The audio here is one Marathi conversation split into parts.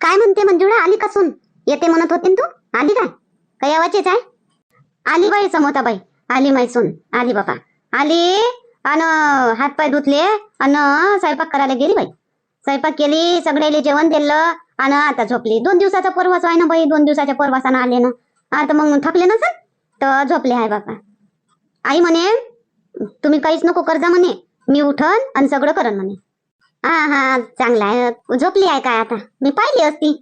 काय म्हणते मंजुळा? आली का येते म्हणत होती ना तू? आली काय? काय आवाजच आहे? आली बाई समोताबाई. आली माई आली बाबा आली. अन हातपाय धुतले. अन स्वयंपाक करायला गेली बाई. स्वयंपाक केली सगळ्याला जेवण दिलं आणि आता झोपली. दोन दिवसाचा परवास आहे ना बाई? दोन दिवसाच्या परवासानं आले ना. आता मग थकले ना सर तर झोपले आहे बाबा आई म्हणे तुम्ही काहीच नको कर्जा म्हणे. मी उठन आणि सगळं करन म्हणे. हा हा चांगला आहे. झोपली आहे काय आता? मी पाहिली असती.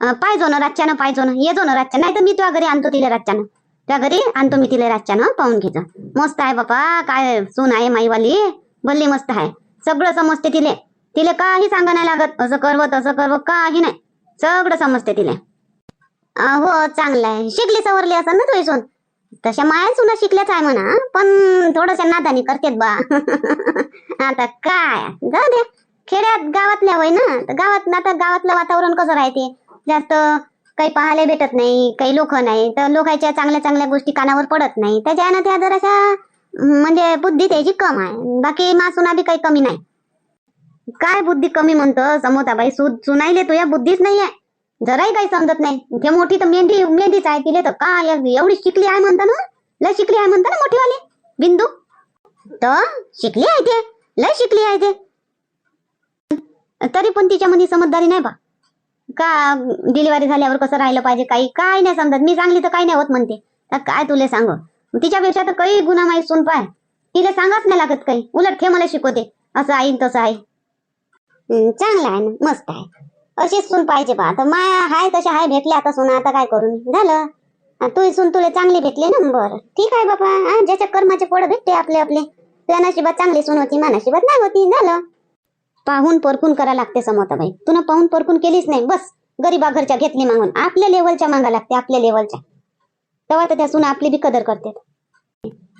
पाहिजो ना रातच्यानं पाहिजो ना ये जो ना रातच्या नाही तर मी तुझ्या घरी आणतो तिला रातच्यानं. त्या घरी आणतो मी तिला रातच्यानं पाहून घेतो मस्त आहे बापा काय सून आहे माईवाली. भल्ली मस्त आहे. सगळं समजते तिले. तिले काही सांगा नाही लागत. असं करव तसं करव काही नाही. सगळं समजते तिले. हो चांगलं आहे. शिकली सवरली असं ना तुझी सून? तशा माया सुना शिकल्याच आहे म्हणा. पण थोडस नादानी करतेत बा. आता काय? जाऊ दे. खेड्यात गावातल्या होय ना. तर गावात आता गावातलं वातावरण कसं राहते? जास्त काही पाहायला भेटत नाही काही लोक नाही. तर लोकांच्या चांगल्या चांगल्या गोष्टी कानावर पडत नाही. त्याच्यानं त्या जराशा म्हणजे बुद्धी त्याची कम आहे. बाकी मासुना बी काही कमी नाही. काय बुद्धी कमी म्हणतो समोताबाई सु सुनाईले तुझ्या बुद्धीच नाही आहे जराही काही समजत नाही. ते मोठी तर मेंढी मेंढीच आहे तिले तर काय एवढी शिकली आहे म्हणता ना? लय शिकली आहे म्हणता ना मोठीवाली? बिंदू? तर शिकली आहे ते. लय शिकली आहे ते. तरी पण तिच्यामध्ये समजदारी नाही बा. का डिलिव्हरी झाल्यावर कसं राहिलं पाहिजे? काही काय नाही समजत. मी सांगली तर काही नाही होत म्हणते. तर काय तुले सांग? तिच्यापेक्षा तर काही गुन्हा माहीत सुन पाय. तिला सांगाच नाही लागत काही. उलट ठे मला शिकवते. असं आई तसं आहे. चांगलं आहे ना. मस्त आहे. अशीच सून पाहिजे बा. आता माया हाय तशा हाय भेटले आता सोना आता काय करून झालं. तू सून तुला चांगली भेटली ना? बरं. ठीक आहे बाबा. हा ज्याच्या कर्माचे फळ भेटते आपले आपले. तुझ्या नशिबात चांगली सून होती मानाशिबात नाही होती. झालं. पाहून परकून करा लागते समोताबाई. तुला पाहून परकून केलीच नाही. बस. गरीबा घरच्या घेतली मागून. आपल्या लेवलच्या मागा लागते आपल्या लेवलच्या. तेव्हा तर त्या सुना आपली बी कदर करते.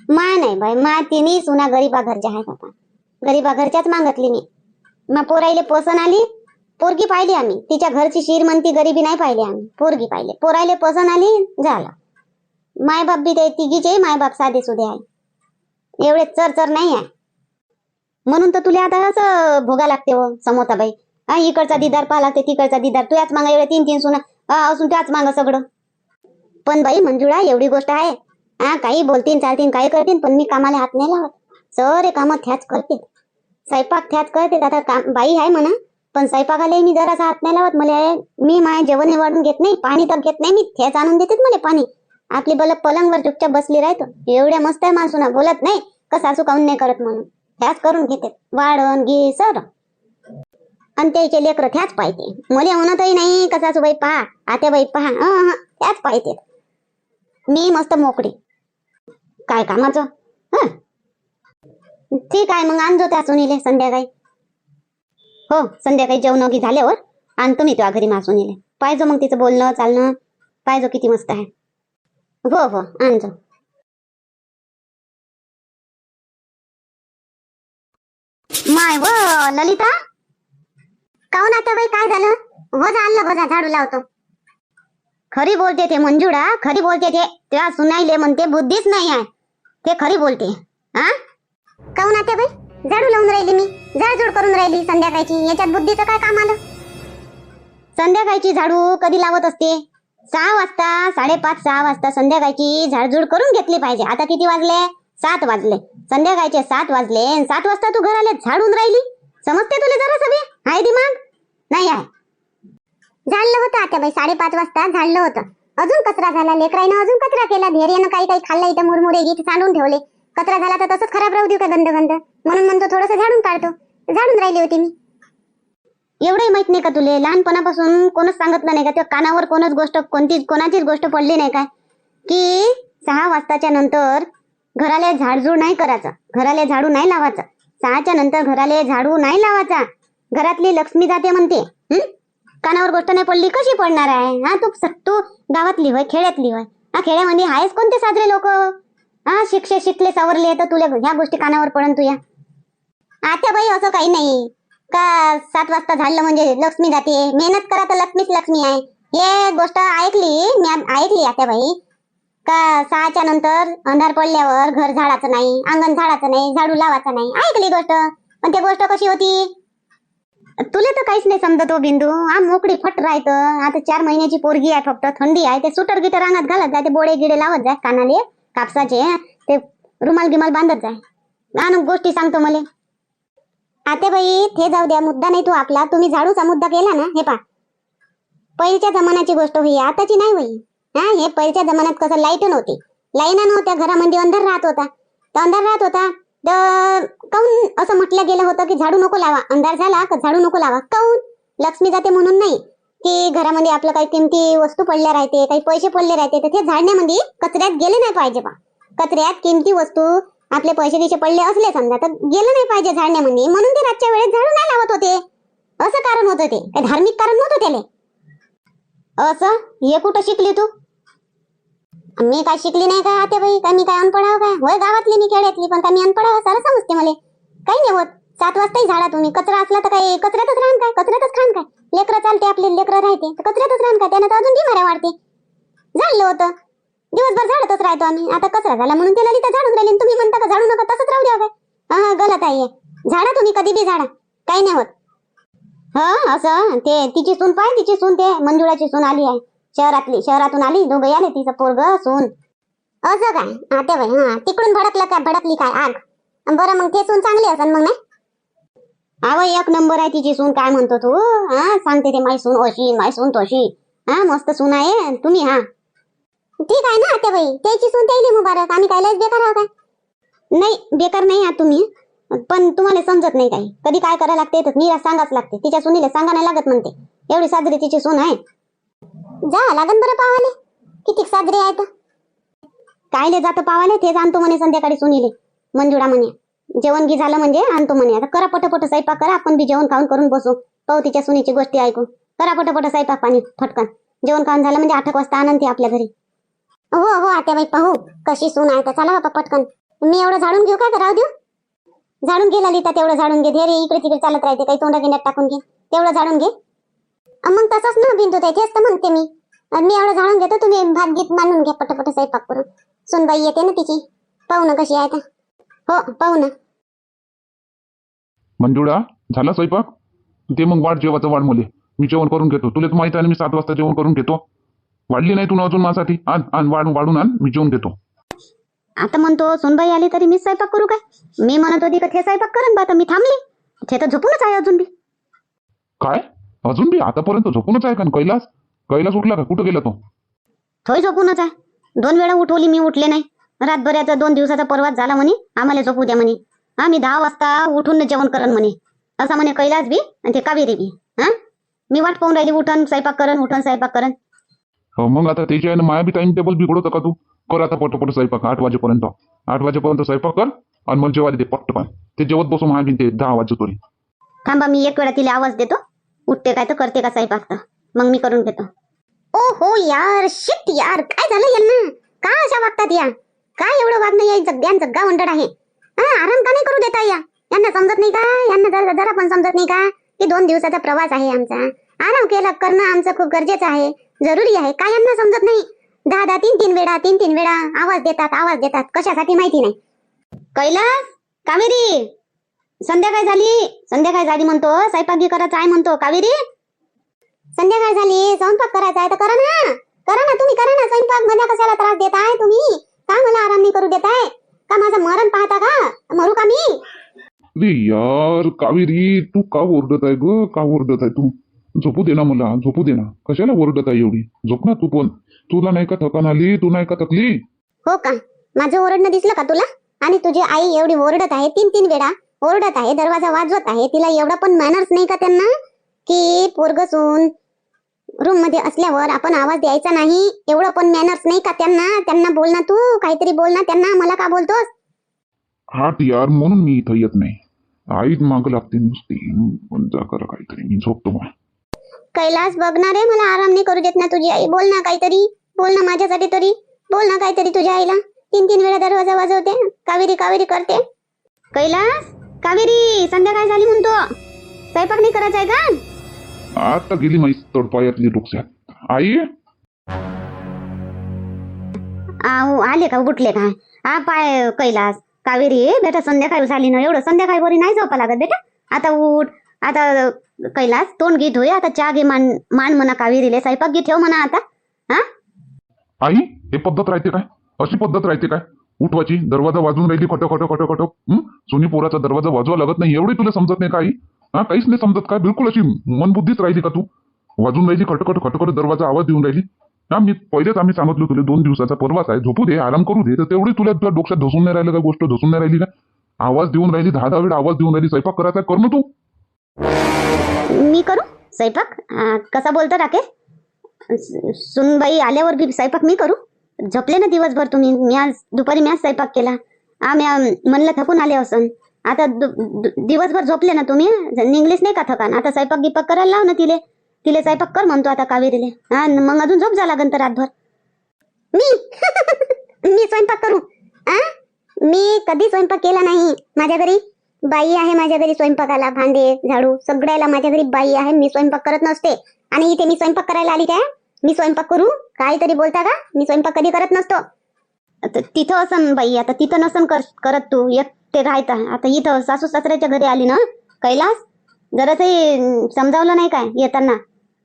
माय नाही बाई. मा तिन्ही सुना गरीबा घरच्या आहे बाबा. गरीबा घरच्याच मागतली मी. मग पोराईले पोसन आली. पोरगी पाहिली आम्ही. तिच्या घरची श्रीमंती गरिबी नाही पाहिली आम्ही. पोरगी पाहिले. पोरायले पसंत आली झालं. मायबाप बी ते तिघीचे मायबाप साधे सुधे आहे. एवढे चर चर नाही आहे. म्हणून तर तुला आता असं भोगा लागते हो समोताबाई. हा इकडचा दिदार पाहा लागते तिकडचा दिदार. तू याच मागा एवढे तीन तीन सुना असून त्याच मागा सगळं. पण बाई मंजुळा एवढी गोष्ट आहे. हा काही बोलतीन चालतीन काही करतीन पण मी कामाला हात नाही लावत. सरे कामं थ्याच करते स्वयंपाक थ्याच करते आता काम बाई आहे म्हणा. पण स्वयंपाकाला मी जरासा हात नाही लावत. मला मी माझ्या जेवण वाढून घेत नाही पाणी तर घेत नाही मी थेच आणून देते मला पाणी. आपली बल पलंगवर चुपचाप बसली राहतो. एवढ्या मस्त आहे माणसुना बोलत नाही का सासू काऊन नाही करत म्हणून. त्याच करून घेते. वाढण घे सर आणि त्याचे लेकर त्याच पाहिजे मला म्हणतही नाही का सासूबाई पहा आत्याबाई पहा. त्याच पाहिजे मी मस्त मोकळी. काय कामाचं? ठीक आहे मग आणजो त्या सुनीले संध्याकाळी. हो संध्याकाळी जेवण की झाल्यावर आणतो मी तुझ्या घरी मासून येले पाहिजो मग तिचं बोलणं चालणं. पाहिजो किती मस्त आहे. हो हो आणजो. माय व ललिता? काऊन आता बाई काय झालं? हो वजा आणलं वजा झाडू लावतो. खरी बोलते ते मंजुळा खरी बोलते ते त्या सुनाईले म्हणते बुद्धीच नाही आहे. ते खरी बोलते. हा काऊन आता बाई? झाडू लावून राहिली मी झाडझूड करून राहिली संध्याकाळची. याच्यात बुद्धीचं काय काम आलं? संध्याकाळची झाडू कधी लावत असते? सहा वाजता साडेपाच सहा वाजता संध्याकाळची झाडझूड करून घेतली पाहिजे. आता किती वाजले? सात वाजले. संध्याकाळचे सात वाजले सात वाजता तू घराला झाडून राहिली? समजते तुला जरा सगळे? आहे दिमाग? नाही आहे. झाडलं होतं आता बाई साडेपाच वाजता झाडलं होतं. अजून कचरा झाला. लेकराईनं अजून कचरा केला. धैर्यानं काही काही खाल्लं इथं मुरमुरे गीत सांडून ठेवले. कचरा झाला तर तसंच खराब राहू देऊ का गंध गंध म्हणून म्हणतो थोडस झाडून काढतो. झाडून राहिली होती मी. एवढंही माहीत नाही का तुले? लहानपणापासून कोणच सांगितलं नाही का? त्या कानावर कोणच गोष्ट कोणतीच कोणाचीच गोष्ट पडली नाही काय? की सहा वाजताच्या नंतर घराला झाडझूड नाही करायचं. घराला झाडू नाही लावायचं. सहाच्या नंतर घराला झाडू नाही लावायचा. घरातली लक्ष्मी जाते म्हणते. कानावर गोष्ट नाही पडली कशी पडणार आहे? हा तू तू गावातली होय खेड्यातली होय. हा खेड्यामध्ये आहेस कोणते साजरे लोक? हा शिक्षे शिकले सावरले तर तुला ह्या गोष्टी कानावर पडन तुया. आता बाई असं काही नाही. का सात वाजता झाडलं म्हणजे लक्ष्मी जाते. मेहनत करा तर लक्ष्मीच लक्ष्मी आहे. हे गोष्ट ऐकली मी ऐकली आता बाई. का सहाच्या नंतर अंधार पडल्यावर घर झाडाचं नाही अंगण झाडाचं नाही झाडू लावायचं नाही. ऐकली गोष्ट. पण ती गोष्ट कशी होती? तुला तर काहीच नाही समजत हो बिंदू. हा मोकळी फट राहत आता चार महिन्याची पोरगी आहे फक्त थंडी आहे. ते सुटर गिटर अंगात घालत जाय ते बोडे गिडे लावत जाय कानाले कापसाचे ते रुमाल गिमाल बांधत जाय. आणि गोष्टी सांगतो मला. आते बाई ते जाऊ द्या मुद्दा नाही तू आपला तुम्ही झाडूचा मुद्दा केला ना हे पा पहिलीच्या जमान्याची गोष्ट होई आताची नाही होई. हा हे पहिलीच्या जमान्यात कसं लाइट नव्हती. लाईना नव्हत्या घरामध्ये अंधार राहत होता. तर अंधार राहत होता. तर काऊन असं म्हटलं गेलं होतं की झाडू नको लावा. अंधार झाला का झाडू नको लावा? काऊन? लक्ष्मी जाते म्हणून नाही. की घरामध्ये आपलं काही किमती वस्तू पडल्या राहते काही पैसे पडले राहते तर ते झाडण्यामध्ये कचऱ्यात गेले नाही पाहिजे बा. कचऱ्यात किमती वस्तू आपले पैसे दिशे पडले असले समजा तर गेलं नाही पाहिजे झाडण्यामध्ये. म्हणून ते रातच्या वेळेस झाडू नाही लावत होते. असं कारण होतं ते. काही धार्मिक कारण नव्हतं त्याला. असं? हे कुठं शिकली तू? मी काय शिकली नाही का आते बाई? का मी काय अनपड आहो काय? होय गावातली मी खेड्यातली पण का मी अनपड आहो? सारं समजते मला. काही नाही होत. सात वाजताही झाडा तुम्ही. कचरा असला तर काय कचऱ्यातच राहण काय? कचऱ्यातच खाण काय? लेकरं चालते आपले लेकरं राहते. तर कचऱ्यातच राहण काय? त्यानं तर अजून बिमाऱ्या वाढते. झाडलं होतं. दिवसभर झाडतच राहतो आम्ही. आता कचरा झाला म्हणून त्याला तिथं झाडून राहिले आणि तुम्ही म्हणता का झाडू नका तसंच राहू द्या काय हा गलत आहे झाडा तुम्ही कधी बी झाडा. काही नाही होत. हा असं ते तिची सून पाय तिची सून ते मंजुळाची सून आली आहे. शहरातली शहरातून आली दोघं आले तिचं पोरग सून. असं काय? आता बाई हा तिकडून भडकलं काय भडकली काय आग? बरं मग ते सून चांगली असेल मग नाही? एक नंबर आहे तिची सून काय म्हणतो तू? हा सांगते ते माई सून अशी माई सून तशी. हा मस्त सून आहे. तुम्ही हा. ठीक आहे ना आत्याबाई? त्याची सून त्याईली मुबारक. आम्ही काय लयच बेकार आहो काय? नाही बेकार नाही आहात तुम्ही. पण तुम्हाला समजत नाही काही. कधी काय करायला लागते तर नीरा सांगाच लागते. तिच्या सुनीला सांगा नाही लागत म्हणते. एवढी साजरी तिची सून आहे. जा लागन बरं पावाले. किती साजरी आहेत तर. कायले जात पावाले तेच आणतो म्हणे संध्याकाळी सुनीले. मंजुळा म्हणे. जेवण घी झालं म्हणजे आणतो म्हणे. आता करा पटपट स्वयंपाक करा. आपण बी जेवण खाऊन करून बसू. पाहू तिच्या सुनीची गोष्टी ऐकू करा पटपट स्वयंपाक पाणी फटकन. जेवण खाऊन झालं म्हणजे आठ एक वाजता आनंद आपल्या घरी. हो हो आता बाई पाहू कशी सून आहे तर चला बापा पटकन. मी एवढं झाडून घेऊ का राहू देऊ. झाडून घे ललिता तेवढं झाडून घे. रे इकडे तिकडे चालत राहते काही तोंडा गिन्यात टाकून घे. तेवढं झाडून घे. मग तसंच ना बिंदू ते तेच तर म्हणते मी. मी एवढं झाडून घेतो तुम्ही भात गीत मानून घ्या पटपट स्वयंपाक करून. सुनबाई येते ना तिची. पाहू ना कशी आहे का हो पाहू ना. मंजुळा झाला स्वयंपाक? ते मग वाढ जेवाचं वाढ मुले. मी जेवण करून घेतो. तुला तर माहिती आहे मी सात वाजता जेवण करून घेतो. वाढली नाही तू ना अजून माझ्यासाठी? आण आण वाढ वाढून आण मी जेवण घेतो. आता म्हणतो सोनबाई आली तरी मी स्वयंपाक करू काय? मी म्हणत होती का ते स्वयंपाक करून बा मी थांबली. ते तर झोपूनच आहे अजून बी. काय? अजून बी? आतापर्यंत झोपूनच आहे का? कैलास? कैलास उठला का? कुठं गेला तो? थोय झोपूनच आहे. दोन वेळा उठवली मी उठले नाही. रातभराचा दोन दिवसाचा परवाच झाला म्हणे आम्हाला झोपू द्या म्हणे. हा मी दहा वाजता उठून जेवण करन म्हणे. असं म्हणे कैलास बी आणि ते कावेरी बी. हा? मी वाट पाहून राहिली उठन स्वयंपाक करन उठन स्वयंपाक करन. हो, मग आता त्याची आहे ना माया बी टाइम टेबल बिघडवतं का तू? कर आता पटपट स्वयंपाक आठ वाजेपर्यंत. आठ वाजेपर्यंत स्वयंपाक कर आणि मग जेवायला दे पटपण ते जेवत बसू माया बी ते दहा वाजेतोरी थांबा मी एक वेळा तिला आवाज देतो. उठते काय तर करते का स्वयंपाक तर. मग मी करून घेतो. ओ हो यार शिट यार काय झालं यांना? का अशा वागतात या? काय एवढं वागणं या? जगद्यान जग्गा वंडड आहे. हा आराम का नाही करू देता या? यांना समजत नाही का? यांना जरा जरा पण समजत नाही का? की दोन दिवसाचा प्रवास आहे आमचा. आराम केला करणं आमचं खूप गरजेचं आहे. जरुरी आहे काय यांना समजत नाही. दहा दहा तीन तीन वेळा तीन तीन वेळा आवाज देतात आवाज देतात. कशासाठी माहिती नाही. कैलास कावेरी संध्याकाळ झाली. संध्याकाळ झाली म्हणतो स्वयंपाक बी करायचा आहे म्हणतो कावेरी. संध्याकाळ झाली स्वयंपाक करायचा आहे तर करा ना. करा ना तुम्ही करा ना स्वयंपाक. मला कशाला त्रास देताय तुम्ही? का मला आराम नाही करू देताय का माझं मरण पाहता का? मरू का मी? अरे यार कावेरी तू का ओरडत आहे ग? का ओरडत आहे तू? झोपू दे ना मला झोपू दे ना. कशाला ओरडत आहे एवढी? झोप ना तू पण. तुला नाही का थकान आली? तू नाही का थकली? हो का? माझं ओरडणं दिसलं का तुला? आणि तुझी आई एवढी ओरडत आहे तीन तीन वेळा ओरडत आहे दरवाजा वाजवत आहे तिला एवढा पण मॅनर्स नाही का त्यांना? की पोरगसून रूममध्ये असल्यावर आपण आवाज द्यायचा नाही एवढं पण मॅनर्स नाही का त्यांना? त्यांना बोल ना तू काहीतरी बोल ना त्यांना मला का बोलतोस? हाट यार म्हणून मी इथं येत नाही. आई माग लागते नुसती. काहीतरी. मी झोपतो मग. कैलास बघणार आहे मला आराम नाही करू देत ना तुझी आई. बोल ना काहीतरी बोल ना माझ्यासाठी तरी बोल ना काहीतरी तुझ्या आईला. तीन तीन वेळा दरवाज़ा वाजवते कावेरी कावेरी करते. कैलास कावेरी संध्याकाळ झाली म्हणतो. स्वयंपाक नाही करायचा आहे का? आता गेली माई तडपायातली डोक्यात आई? आहो आले का उठले का? हा पाय कैलास कावेरी बेटा संध्याकाळी झाली ना एवढं संध्याकाळी बरी नाही झोपा लागत बेटा. आता उठ. आता कैलास तोंड घे धुये आता चहा घे मान मान म्हणा कावेरीले स्वयंपाक घे ठेव म्हणा आता. हा? आई हे पद्धत राहते काय? अशी पद्धत राहते काय? उठवाची दरवाजा वाजून राहिली खटो खटो खटो खटो. हं? सोनी पोराचा दरवाजा वाजवा लागत नाही एवढी तुला समजत नाही काही हा काहीच नाही समजत काय बिलकुल अशी मनबुद्धीच राहिली का तू? वाजून राहिली खटखट खटखट दरवाजा आवाज देऊन राहिली. हा मी पहिलेच आम्ही सांगितलं तुला दोन दिवसाचा परवाच आहे झोपू दे आराम करू दे तर तेवढी तुला तुला डोक्यात धसून नाही राहिलं का गोष्ट धसून नाही राहिली का? आवाज देऊन राहिली दहा दहा वेळ आवाज देऊन राहिली स्वयंपाक करायचा कर ना तू. मी करू? स्वयंपाक? कसा बोलतो राकेश? सुनबाई आल्यावर बी स्वयंपाक मी करू? झोपले ना दिवसभर तुम्ही? मी आज दुपारी मी आज स्वयंपाक केला. हा मी म्हणलं थकून आले असून. आता दिवसभर झोपले ना तुम्ही? निघलेच नाही का थकान? आता स्वयंपाक गिपाक करायला लाव ना तिले. तिले स्वयंपाक कर म्हणतो आता कावेरीले. हा मग अजून झोप झाला तर रातभर. मी? मी स्वयंपाक करू. आ? मी कधी स्वयंपाक केला नाही? माझ्या घरी? बाई आहे माझ्या घरी स्वयंपाकाला भांडे झाडू सगळ्याला माझ्या घरी बाई आहे मी स्वयंपाक करत नसते. आणि इथे मी स्वयंपाक करायला आली काय? मी स्वयंपाक करू? काहीतरी बोलता का? मी स्वयंपाक कधी करत नसतो. तिथं असन बाई आता तिथं नसन कर करत तू. एकटे राहता आता इथं सासू सासऱ्याच्या घरी आली ना कैलास? जरासही समजावलं नाही काय येताना?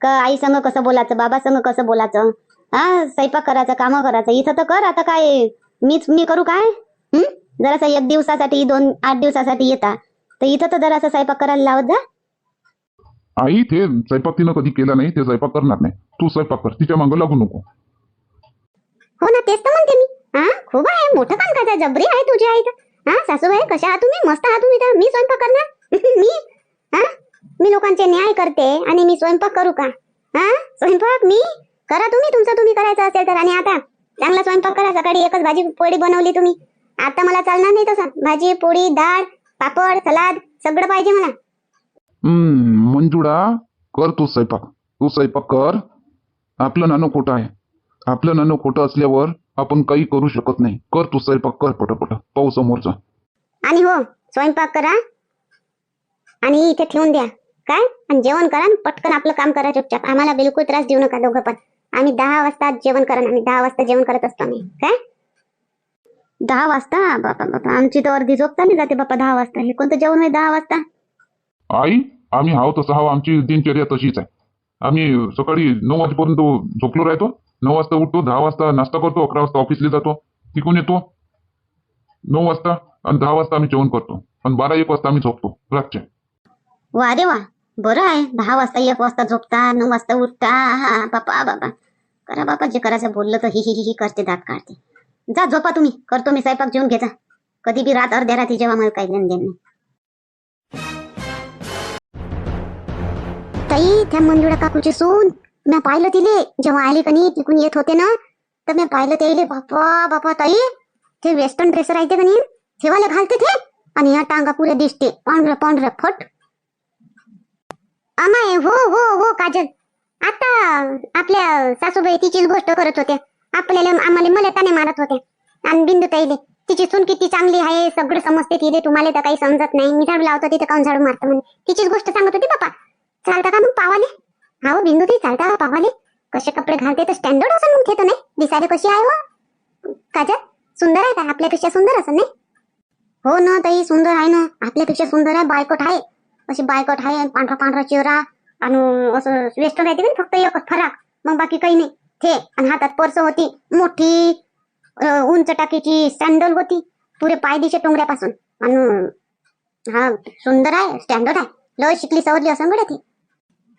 का आई संग कसं बोलायचं बाबा संग कसं बोलायचं? हा स्वयंपाक करायचं कामं करायचं. इथं तर कर आता काय मीच मी करू काय? हम्म जरासा एक दिवसासाठी दोन आठ दिवसासाठी येता तर इथं तर जरासा स्वयंपाक करायला लावत जा. आई ते स्वयंपाक तिनं कधी केला नाही ते स्वयंपाक करणार नाही. तू स्वयंपाक कर तिच्या मागं लागू नको. हो ना तेच तर म्हणते मी. हा खूप आहे मोठं काम करता जबरी आहे तुझी आई तर. हा सासूबाई कशा आहात तुम्ही? मस्त आहात तुम्ही तर. मी स्वयंपाक करणार? मी? हा? मी लोकांचे न्याय करते आणि मी स्वयंपाक करू का? हा? स्वयंपाक मी? करा तुम्ही तुमचं तुम्ही करायचं असेल तर. आणि आता चांगला स्वयंपाक करा सकाळी एकच भाजी पोळी बनवली तुम्ही. आता मला चालणार नाही तसं. भाजी पोळी डाळ पापड सलाद सगळं पाहिजे मला. हम्म, मंजुळा कर तू स्वयंपाक. तू स्वयंपाक कर. आपलं नाणं खोटं आहे. आपलं नाणं खोटं असल्यावर आपण काही करू शकत नाही. कर तू स्वयंपाक कर पटापट. पाहू समोरचा. आणि हो स्वयंपाक करा. आणि इथे ठेवून द्या. काय? आणि जेवण करा आणि पटकन आपलं काम करा चुपचाप. आम्हाला बिलकुल त्रास देऊ नका दोघं पण. आम्ही दहा वाजता जेवण करा आम्ही दहा वाजता जेवण करत असतो आम्ही. काय? दहा वाजता? बापा बापा आमची तर अर्धी झोप चालली जाते बापा दहा वाजता. हे कोणतं जेवण आहे दहा वाजता? आई आम्ही हाव तसं हाव आमची दिनचर्या तशीच आहे. आम्ही सकाळी नऊ वाजेपर्यंत झोपलो राहतो. नऊ वाजता उठतो दहा वाजता नाश्ता करतो अकरा वाजता ऑफिसला जातो तिकून येतो. नऊ वाजता आणि दहा वाजता आम्ही जेवण करतो. आणि बारा एक वाजता आम्ही झोपतो रातचे वा रे वा बरं आहे. दहा वाजता एक वाजता झोपता नऊ वाजता उठता. हा बापा बाबा करा बापा जे करायचं बोललं तर ही ही ही करते दात काढते. जा झोपा तुम्ही. करतो मी स्वयंपाक जेवून घेता कधी बी रात अर्ध्या रात्री जेव्हा मला काही लेन नाही. ताई त्या मंजुळा काकूची सून. मी पाहिलं तिले. जेव्हा आली कनी तिकून येत होते ना तर मी पाहिलं ते बापा बापा ताई. ते वेस्टर्न ड्रेस राहते कनी ठेवायला घालते ते. आणि या टांगा पुऱ्या दिसते. पांढर पांढर फट. अमाय हो हो हो काजल. आता आपल्या सासूबाई तिचीच गोष्ट करत होत्या. आपल्याला आम्हाला मला त्याने मारत होते आणि बिंदू ताईले तिची सून किती चांगली आहे सगळं समजते तिथे तुम्हाला तर काही समजत नाही. मी झाडू लावतो तिथे काऊन झाडू मारतो म्हणे. तिचीच गोष्ट सांगत होती बापा चालता का मग पावाले? हा बिंदू ती चालता का पावाले? कसे कपडे घालते तर स्टँडर्ड असं मग घेतो नाही. दिसायला कशी आहे हो काजल सुंदर आहे का? आपल्यापेक्षा सुंदर असं नाही? हो ना ताई सुंदर आहे ना. आपल्यापेक्षा सुंदर आहे बायकोट आहे. अशी बायकोट आहे पांढरा पांढरा चेहरा. आणि असं वेस्टर्न राहते ना फक्त एकच फराक. मग बाकी काही नाही. थे आणि हातात पर्स होती मोठी उंच टाकीची सॅन्डल होती. पुरे पाय दिशे टोंगऱ्यापासून. आणि हा सुंदर आहे स्टँडर्ड आहे. लय शिकली सवरली असं गड्या ती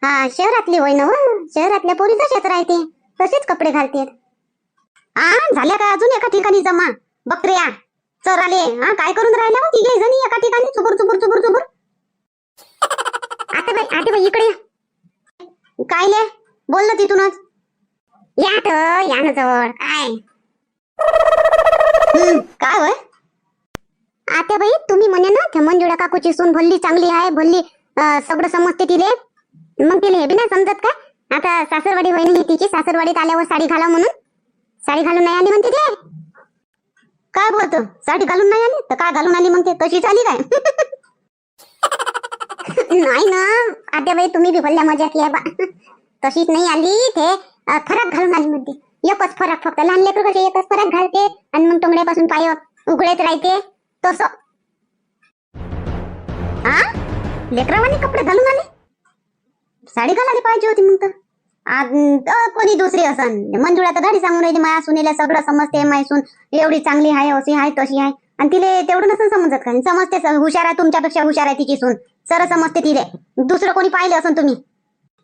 हा शहरातली होय ना हो. शहरातल्या पोरी आहे राहते तसेच कपडे घालते हा झाल्या का अजून एका ठिकाणी जमा? बकऱ्या चर आले. हा काय करून राहिल्या हो तिघे जणी एका ठिकाणी? चुबुर चुबुर चुबुर चुबुर. आता बाई आता बाई इकडे या. काय ले? बोल ना तिथूनच. या तर या ना जवळ काय हम्म, काय होय? आता बाई तुम्ही म्हणे ना मंजुळा काकूची सून भल्ली चांगली आहे भल्ली अं, सगळं समजते तिले. मग तिले हे बी नाही समजत का? आता सासरवाडी होय नाही तिची सासरवाडीत आल्यावर साडी घाला म्हणून. साडी घालून नाही आली म्हणते ते. काय बोलतो साडी घालून नाही आली? तर काय घालून आली मग ते? तशीच आली काय? नाही ना. आत्याबाई तुम्ही बी भल्ल्या मजा की आहे बा. तशीच नाही आली ते. फरक घालून आली म्हणते एकच फरक फक्त. लहान लेकर कसे एकच फरक घालते आणि मग टोंगड्यापासून पाय उघडेच राहते. तस. हा लेकरावानी कपडे घालून आले? साडी घालायला पाहिजे होती मग तर. कोणी दुसरी असन? मंजुळा तर गाडी सांगून राहिली माया सुनेला सगळं समजते मायसून एवढी चांगली आहे अशी आहे तशी आहे. आणि तिले तेवढं नसून समजत का? समजते हुशार आहे तुमच्यापेक्षा हुशार आहे तिची सून. सर समजते तिले. दुसरं कोणी पाहिलं असन तुम्ही?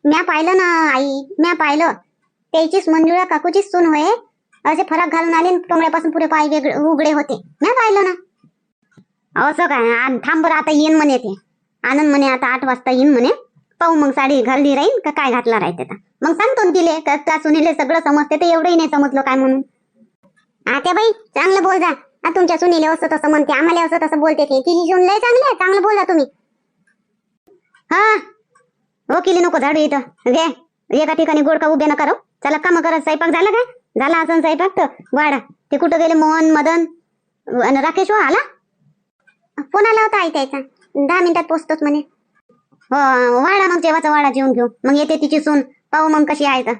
म्या पाहिलं ना आई. म्या पाहिलं. त्याचीच मंजुळा काकूचीच सून होय. असे फरक घालून आले टोंगळ्यापासून पुरे पाय वेगळे उघडे होते. ना पाहिलं ना. असं काय? थांब बरं आता येईन म्हणे ते. आनंद म्हणे आता आठ वाजता येईन म्हणे. पाहू मग साडी घालली राहीन का काय घातला राहते मग सांगतो तिले का त्या सुनीले सगळं समजते ते एवढंही नाही समजलं काय म्हणून. आता बाई चांगलं बोल जा. तुमच्या सुनीले असं तसं म्हणते आम्हाला असं तसं बोलते ते. तिची सून लय चांगली आहे चांगलं बोल जा तुम्ही. हा. हो केली नको झाडू इथं. घे. एका ठिकाणी गोडका उभे न करो. चला काम करा. स्वयंपाक झाला काय झाला असं स्वयंपाक तर. वाडा. ते कुठं गेले? मोहन मदन आणि राकेश हो आला? फोन आला होता आई त्याचा दहा मिनिटात पोचतोच म्हणे. हो वाडा मग जेवाचा वाडा जेवून घेऊ. मग येते तिची सून. पाहू मग कशी आहे तर